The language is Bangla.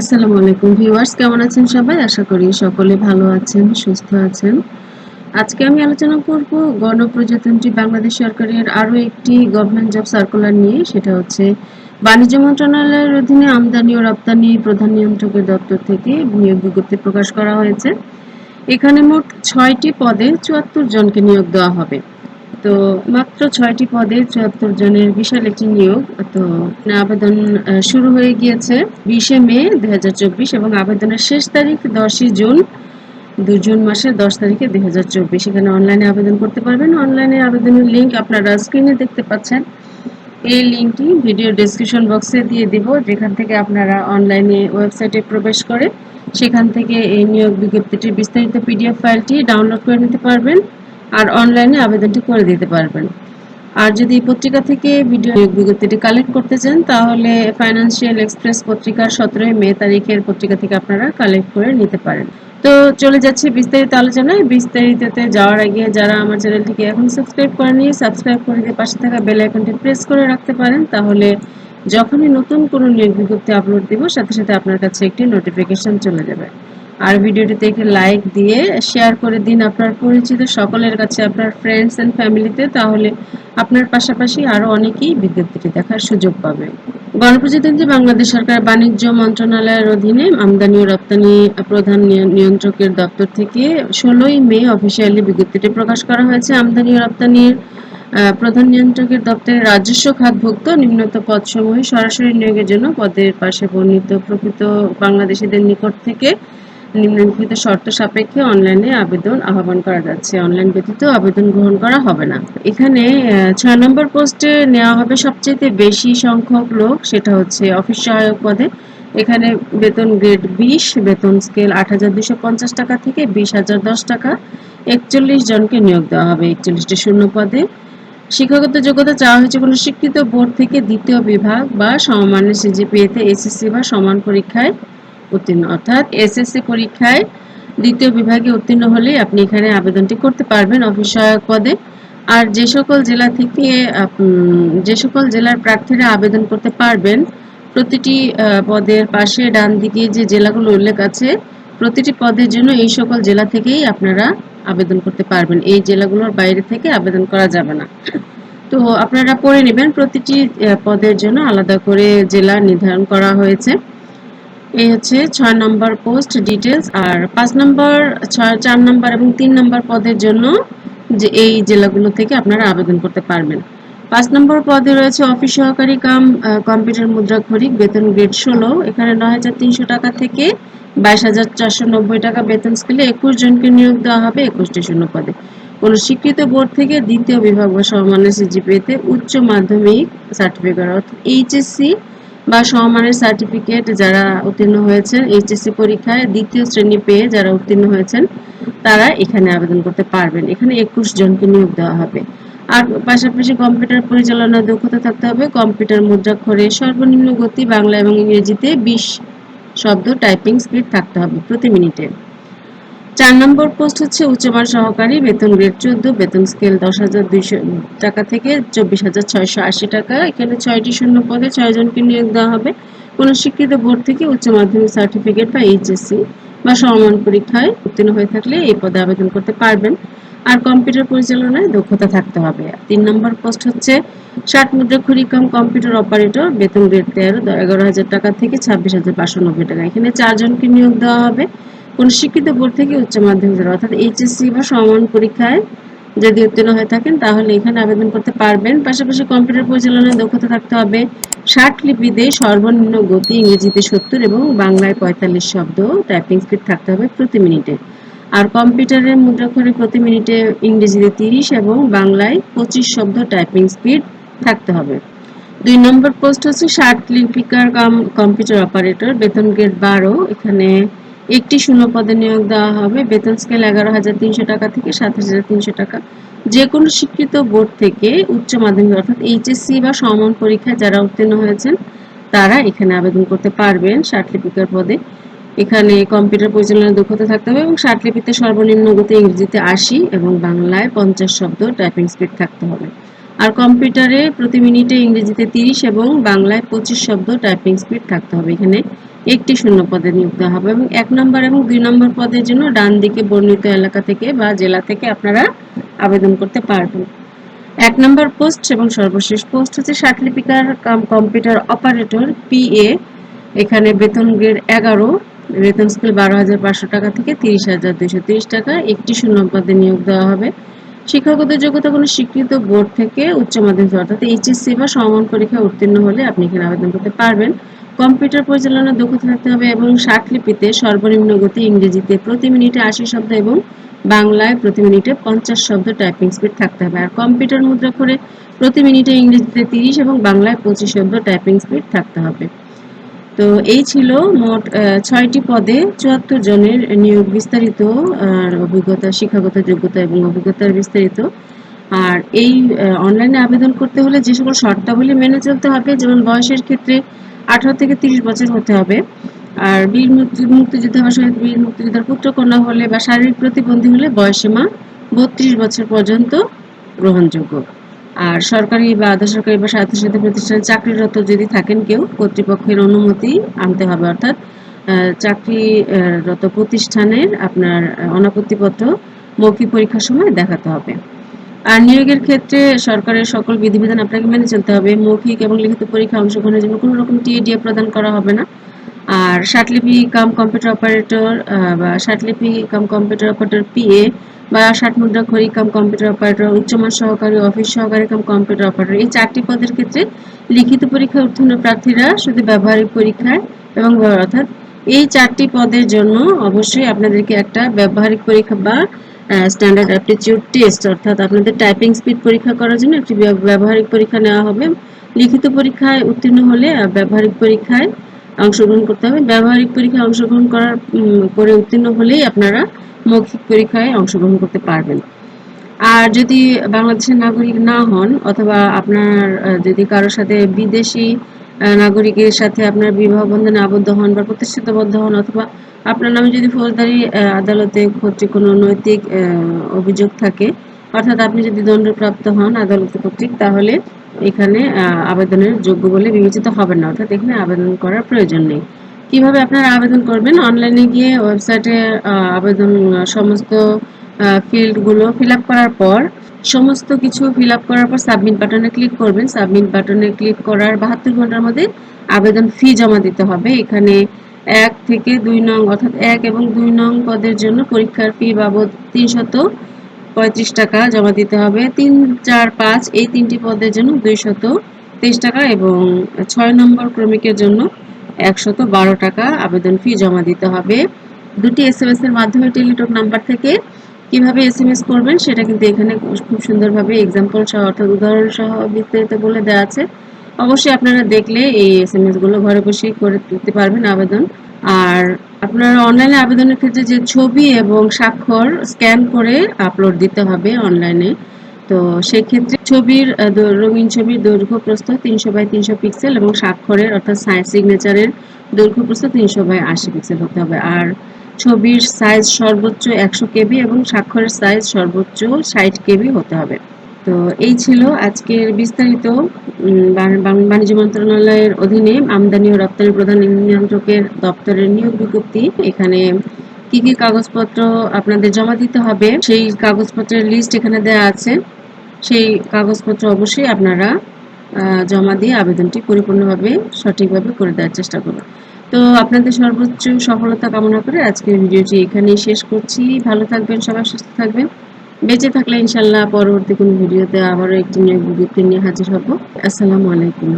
আসসালামু আলাইকুম ভিউয়ার্স, কেমন আছেন সবাই? আশা করি সকলে ভালো আছেন, সুস্থ আছেন। আজকে আমি আলোচনা করব গণপ্রজাতন্ত্রী বাংলাদেশ সরকারের আরও একটি গভর্নমেন্ট জব সার্কুলার নিয়ে, সেটা হচ্ছে বাণিজ্য মন্ত্রণালয়ের অধীনে আমদানি ও রপ্তানি প্রধান নিয়ন্ত্রকের দপ্তর থেকে নিয়োগ বিজ্ঞপ্তি প্রকাশ করা হয়েছে। এখানে মোট ছয়টি পদে চুয়াত্তর জনকে নিয়োগ দেওয়া হবে। তো মাত্র ছয়টি পদে চুয়াত্তর জনের বিশাল একটি নিয়োগ। তো আবেদন শুরু হয়ে গিয়েছে বিশে মে দু হাজার চব্বিশ এবং আবেদনের শেষ তারিখ দশই জুন, দু জুন মাসের দশ তারিখে দুই হাজার চব্বিশ। এখানে অনলাইনে আবেদন করতে পারবেন। অনলাইনে আবেদনের লিঙ্ক আপনারা স্ক্রিনে দেখতে পাচ্ছেন। এই লিঙ্কটি ভিডিও ডিসক্রিপশন বক্সে দিয়ে দিব, যেখান থেকে আপনারা অনলাইনে ওয়েবসাইটে প্রবেশ করে সেখান থেকে এই নিয়োগ বিজ্ঞপ্তিটির বিস্তারিত পিডিএফ ফাইলটি ডাউনলোড করে নিতে পারবেন। আর অনলাইনে আবেদনটি করে দিতে পারবেন। আর যদি পত্রিকা থেকে ভিডিও বিজ্ঞপ্তিটি কালেক্ট করতে চান, তাহলে ফাইন্যান্সিয়াল এক্সপ্রেস পত্রিকার সতেরোই মে তারিখের পত্রিকা থেকে আপনারা কালেক্ট করে নিতে পারেন। তো চলে যাচ্ছে বিস্তারিত আলোচনায়। বিস্তারিততে যাওয়ার আগে যারা আমার চ্যানেলটিকে এখন সাবস্ক্রাইব করেনি সাবস্ক্রাইব করে দিয়ে পাশে থাকা বেল আইকনটি প্রেস করে রাখতে পারেন। তাহলে যখনই নতুন কোনো নিয়োগ বিজ্ঞপ্তি আপলোড দিব, সাথে সাথে আপনার কাছে একটি নোটিফিকেশন চলে যাবে। আর ভিডিওটি একটি লাইক দিয়ে শেয়ার করে দিন আপনার পরিচিত সকলের কাছে, আপনার ফ্রেন্ডস অ্যান্ড ফ্যামিলিতে তাহলে আপনার পাশাপাশি আরও অনেকেই বিজ্ঞপ্তিটি দেখার সুযোগ পাবে। গণপ্রজাতন্ত্রী বাংলাদেশ সরকার বাণিজ্য মন্ত্রণালয়ের অধীনে আমদানি ও রপ্তানি প্রধান নিয়ন্ত্রকের দপ্তর থেকে ষোলোই মে অফিসিয়ালি বিজ্ঞপ্তিটি প্রকাশ করা হয়েছে। আমদানি ও রপ্তানির প্রধান নিয়ন্ত্রকের দপ্তরে রাজস্ব খাতভুক্ত নিম্নত পদসমূহে সরাসরি নিয়োগের জন্য পদের পাশে বর্ণিত প্রকৃত বাংলাদেশিদের নিকট থেকে নিম্নলিখিত শর্ত সাপেক্ষে অনলাইনে আবেদন আহ্বান করা যাচ্ছে। অনলাইন ব্যতীত আবেদন গ্রহণ করা হবে না। এখানে ছয় নম্বর পোস্টে নেওয়া হবে সবচেয়ে বেশি সংখ্যক লোক, সেটা হচ্ছে অফিস সহায়ক পদে। এখানে বেতন গ্রেড বিশ, বেতন স্কেল আট হাজার দুশো পঞ্চাশ টাকা থেকে বিশ হাজার দশ টাকা। একচল্লিশ জনকে নিয়োগ দেওয়া হবে একচল্লিশটি শূন্য পদে। শিক্ষাগত যোগ্যতা চাওয়া হয়েছে কোনো শিক্ষিত বোর্ড থেকে দ্বিতীয় বিভাগ বা সমমানের সিজিপিএতে এসএসসি বা সমান পরীক্ষায়। উত্তীর্ণ। অর্থাৎ এসএসসি পরীক্ষায় দ্বিতীয় বিভাগে উত্তীর্ণ হলেই আপনি এখানে আবেদনটি করতে পারবেন অফিস সহায়ক পদে। আর যে সকল জেলা থেকে যে সকল জেলার প্রার্থীরা আবেদন করতে পারবেন, প্রতিটি পদের পাশে ডান দিকে যে জেলাগুলো উল্লেখ আছে, প্রতিটি পদের জন্য এই সকল জেলা থেকেই আপনারা আবেদন করতে পারবেন। এই জেলাগুলোর বাইরে থেকে আবেদন করা যাবে না। তো আপনারা পড়ে নেবেন, প্রতিটি পদের জন্য আলাদা করে জেলা নির্ধারণ করা হয়েছে। এই হচ্ছে ছয় নম্বর পোস্ট ডিটেলস আর পাঁচ নম্বর, ছয়, চার নম্বর এবং তিন নম্বর পদের জন্য যে এই জেলাগুলো থেকে আপনারা আবেদন করতে পারবেন। পাঁচ নম্বর পদে রয়েছে অফিস সহকারী কাম কম্পিউটার বেতন গ্রেড ষোলো। এখানে নয় হাজার তিনশো টাকা থেকে বাইশ হাজার চারশো নব্বই টাকা বেতন স্কেলে একুশ জনকে নিয়োগ দেওয়া হবে একুশটি শূন্য পদে। কোনো স্বীকৃত বোর্ড থেকে দ্বিতীয় বিভাগ বা সমমানের সিজিপিএতে উচ্চ মাধ্যমিক সার্টিফিকেট অর্থাৎ এইচএসসি বা সমমানের সার্টিফিকেট যারা উত্তীর্ণ হয়েছেন এইচএসসি পরীক্ষায় দ্বিতীয় শ্রেণি পেয়ে যারা উত্তীর্ণ হয়েছেন, তারা এখানে আবেদন করতে পারবেন। এখানে একুশ জনকে নিয়োগ দেওয়া হবে। আর পাশাপাশি কম্পিউটার পরিচালনার দক্ষতা থাকতে হবে। কম্পিউটার মুদ্রাক্ষরে সর্বনিম্ন গতি বাংলা এবং ইংরেজিতে বিশ শব্দ টাইপিং স্পিড থাকতে হবে প্রতি মিনিটে। চার নম্বর পোস্ট হচ্ছে উচ্চমান সহকারী, বেতন গ্রেড চোদ্দ, বেতন স্কেল দশ হাজার দুইশো টাকা থেকে চব্বিশ হাজার ছয়শো আশি টাকা। এখানে ছয়টি শূন্য পদে ছয় জনকে নিয়োগ দেওয়া হবে। কোনো শিক্ষিত বোর্ড থেকে উচ্চ মাধ্যমিক সার্টিফিকেট বা এইচএসসি বা সমমান পরীক্ষায় উত্তীর্ণ হয়ে থাকলে এই পদে আবেদন করতে পারবেন। আর কম্পিউটার পরিচালনায় দক্ষতা থাকতে হবে। তিন নম্বর পোস্ট হচ্ছে ষাট মুদ্রাক্ষরী কম কম্পিউটার অপারেটর, বেতন গ্রেড তেরো, এগারো হাজার টাকা থেকে ছাব্বিশ হাজার পাঁচশো নব্বই টাকা। এখানে চারজনকে নিয়োগ দেওয়া হবে। কোন শিক্ষিত বোর্ড থেকে উচ্চ মাধ্যমিক অর্থাৎ এইচএসসি বা সমান পরীক্ষায় যদি উত্তীর্ণ হয়ে থাকেন, তাহলে এখানে আবেদন করতে পারবেন। পাশাপাশি কম্পিউটার পরিচালনায় দক্ষতা থাকতে হবে। ষাট লিপিতে সর্বনিম্ন গতি ইংরেজিতে সত্তর এবং বাংলায় পঁয়তাল্লিশ শব্দ টাইপিং স্পিড থাকতে হবে প্রতি মিনিটে। আর কম্পিউটারের মুদ্রাক্ষরে প্রতি মিনিটে ইংরেজিতে তিরিশ এবং বাংলায় পঁচিশ শব্দ টাইপিং স্পিড থাকতে হবে। দুই নম্বর পোস্ট হচ্ছে ষাট লিপিকার কম্পিউটার অপারেটর, বেতন গ্রেড বারো। এখানে একটি শূন্য পদে নিয়োগ দেওয়া হবে। বেতন স্কেল এগারো হাজার তিনশো টাকা থেকে সাত হাজার তিনশো টাকা। যে কোনো স্বীকৃত বোর্ড থেকে উচ্চ মাধ্যমিক অর্থাৎ এইচএসসি বা সমান পরীক্ষায় যারা উত্তীর্ণ হয়েছেন, তারা এখানে আবেদন করতে পারবেন লিপিকার পদে। এখানে কম্পিউটার পরিচালনার দক্ষতা থাকতে হবে এবং লিপিতে সর্বনিম্ন গতি ইংরেজিতে আশি এবং বাংলায় পঞ্চাশ শব্দ টাইপিং স্পিড থাকতে হবে। আর কম্পিউটারে প্রতি মিনিটে ইংরেজিতে তিরিশ এবং বাংলায় পঁচিশ শব্দ টাইপিং স্পিড থাকতে হবে। এখানে একটি শূন্য পদে নিয়োগ দেওয়া হবে এবং এক নম্বর এবং দুই নম্বর পদের জন্য ডান দিকে বর্ণিত এলাকা থেকে বা জেলা থেকে আপনারা আবেদন করতে পারবেন। এক নম্বর পোস্ট এবং সর্বশেষ পোস্ট হচ্ছে লিপিকার কাম কম্পিউটার অপারেটর পিএ এখানে বেতন গ্রেড এগারো, বেতন স্কেল বারো হাজার পাঁচশো টাকা থেকে তিরিশ হাজার দুইশো তিরিশ টাকা, একটি শূন্য পদে নিয়োগ দেওয়া হবে। শিক্ষাগত যোগ্যতা কোনো স্বীকৃত বোর্ড থেকে উচ্চ মাধ্যমিক অর্থাৎ এইচএসসি বা সমান পরীক্ষায় উত্তীর্ণ হলে আপনি এখানে আবেদন করতে পারবেন। কম্পিউটার পরিচালনার দক্ষতা থাকতে হবে এবং লিপিতে সর্বনিম্ন গতি ইংরেজিতে প্রতি মিনিটে আশি শব্দ এবং বাংলায় প্রতি মিনিটে পঞ্চাশ শব্দ টাইপিং স্পিড থাকতে হবে। আর কম্পিউটার মুদ্রা করে প্রতি মিনিটে ইংরেজিতে তিরিশ এবং বাংলায় পঁচিশ শব্দ টাইপিং স্পিড থাকতে হবে। তো এই ছিল মোট ছয়টি পদে চুয়াত্তর জনের নিয়োগ বিস্তারিত আর অভিজ্ঞতা, শিক্ষাগত যোগ্যতা এবং অভিজ্ঞতার বিস্তারিত। আর এই অনলাইনে আবেদন করতে হলে যে সকল শর্তাবলী মেনে চলতে হবে, যেমন বয়সের ক্ষেত্রে আঠারো থেকে তিরিশ বছর হতে হবে। আর বীর মুক্তিযোদ্ধা বা শহীদ বীর মুক্তিযোদ্ধার পুত্র কন্যা হলে বা শারীরিক প্রতিবন্ধী হলে বয়সীমা বত্রিশ বছর পর্যন্ত গ্রহণযোগ্য। আর সরকারি বা আধা সরকারি বা স্বায়ত্তশাসিত প্রতিষ্ঠানে চাকরিরত যদি থাকেন কেউ, কর্তৃপক্ষের অনুমতি আনতে হবে। অর্থাৎ চাকরিরত প্রতিষ্ঠানের আপনার অনাপত্তিপত্র মৌখিক পরীক্ষার সময় দেখাতে হবে। আর নিয়োগের ক্ষেত্রে সরকারের সকল বিধিবিধান আপনাকে মেনে চলতে হবে। মৌখিক এবং লিখিত পরীক্ষা অংশগ্রহণের জন্য কোনো রকম টিএডিএ প্রদান করা হবে না। আর ষাটলিপি কাম কম্পিউটার অপারেটর বা ষাটলিপি কাম কম্পিউটার অপারেটর পিএ, বা ষাট মুদ্রা খড়ি কাম কম্পিউটার অপারেটর, উচ্চমান সহকারী, অফিস সহকারী কাম কম্পিউটার অপারেটর, এই চারটি পদের ক্ষেত্রে লিখিত পরীক্ষায় উত্তীর্ণ প্রার্থীরা শুধু ব্যবহারিক পরীক্ষায় এবং অর্থাৎ এই চারটি পদের জন্য অবশ্যই আপনাদেরকে একটা ব্যবহারিক পরীক্ষা বা স্ট্যান্ডার্ড অ্যাপটিচিউড টেস্ট অর্থাৎ আপনাদের টাইপিং স্পিড পরীক্ষা করার জন্য একটি ব্যবহারিক পরীক্ষা নেওয়া হবে। লিখিত পরীক্ষায় উত্তীর্ণ হলে ব্যবহারিক পরীক্ষায় অংশগ্রহণ করতে হবে। ব্যবহারিক পরীক্ষায় অংশগ্রহণ করার করে উত্তীর্ণ হলেই আপনারা মৌখিক পরীক্ষায় অংশগ্রহণ করতে পারবেন। আর যদি বাংলাদেশের নাগরিক না হন, অথবা আপনার যদি কারোর সাথে বিদেশি নাগরিকের সাথে আপনার বিবাহ বন্ধনে আবদ্ধ হন বা প্রতিষ্ঠিতবদ্ধ হন অথবা আপনার নামে যদি ফৌজদারি আদালতে কর্তৃক কোনো নৈতিক অভিযোগ থাকে, অর্থাৎ আপনি যদি দণ্ডপ্রাপ্ত হন আদালত কর্তৃক, তাহলে এখানে আবেদনের যোগ্য বলে বিবেচিত হবে না। অর্থাৎ এখানে আবেদন করার প্রয়োজন নেই। কীভাবে আপনারা আবেদন করবেন? অনলাইনে গিয়ে ওয়েবসাইটে আবেদন সমস্ত ফিল্ডগুলো ফিল করার পর, সমস্ত কিছু ফিল করার পর সাবমিট বাটনে ক্লিক করবেন। সাবমিট বাটনে ক্লিক করার বাহাত্তর ঘণ্টার মধ্যে আবেদন ফি জমা দিতে হবে। এখানে এক থেকে দুই নং অর্থাৎ এক এবং দুই নং পদের জন্য পরীক্ষার ফি বাবদ তিনশত পঁয়ত্রিশ টাকা জমা দিতে হবে। তিন, চার, পাঁচ এই তিনটি পদের জন্য দুইশত তেইশ টাকা এবং ছয় নম্বর ক্রমিকের জন্য একশত বারো টাকা আবেদন ফি জমা দিতে হবে। দুটি এস এম এস এর মাধ্যমে টেলিটক নাম্বার থেকে কীভাবে এস এম এস করবেন সেটা কিন্তু এখানে খুব সুন্দরভাবে এক্সাম্পল সহ অর্থাৎ উদাহরণ সহ বিস্তারিত বলে দেওয়া আছে। অবশ্যই আপনারা দেখলে এই এস এম এসগুলো ঘরে বসেই করে দিতে পারবেন আবেদন। আর আপনারা অনলাইনে আবেদনের ক্ষেত্রে যে ছবি এবং স্বাক্ষর স্ক্যান করে আপলোড দিতে হবে অনলাইনে তো সেক্ষেত্রে ছবির রঙিন ছবির দৈর্ঘ্য প্রস্থ তিনশো বাই তিনশো পিক্সেল এবং স্বাক্ষরের অর্থাৎ সিগনেচারের দৈর্ঘ্য প্রস্থ তিনশো বাই আশি পিক্সেল হতে হবে। আর ছবির সাইজ সর্বোচ্চ একশো কেবি এবং স্বাক্ষরের সাইজ সর্বোচ্চ ষাট কেবি হতে হবে। তো এই ছিল আজকের বিস্তারিত বাণিজ্য মন্ত্রণালয়ের অধীনে আমদানি ও রপ্তানি প্রধান নিয়ন্ত্রকের দপ্তরের নিয়োগ বিজ্ঞপ্তি। এখানে কি কি কাগজপত্র আপনাদের জমা দিতে হবে সেই কাগজপত্রের লিস্ট এখানে দেওয়া আছে। সেই কাগজপত্র অবশ্যই আপনারা জমা দিয়ে আবেদনটি পরিপূর্ণভাবে সঠিকভাবে করে দেওয়ার চেষ্টা করুন। তো আপনাদের সর্বোচ্চ সফলতা কামনা করে আজকের ভিডিওটি এখানেই শেষ করছি। ভালো থাকবেন, সবাই সুস্থ থাকবেন। বেঁচে থাকলে ইনশাল্লাহ পরবর্তী কোনো ভিডিওতে আবারও একটি নিয়োগ বিজ্ঞপ্তি নিয়ে হাজির হব। আসসালামু আলাইকুম।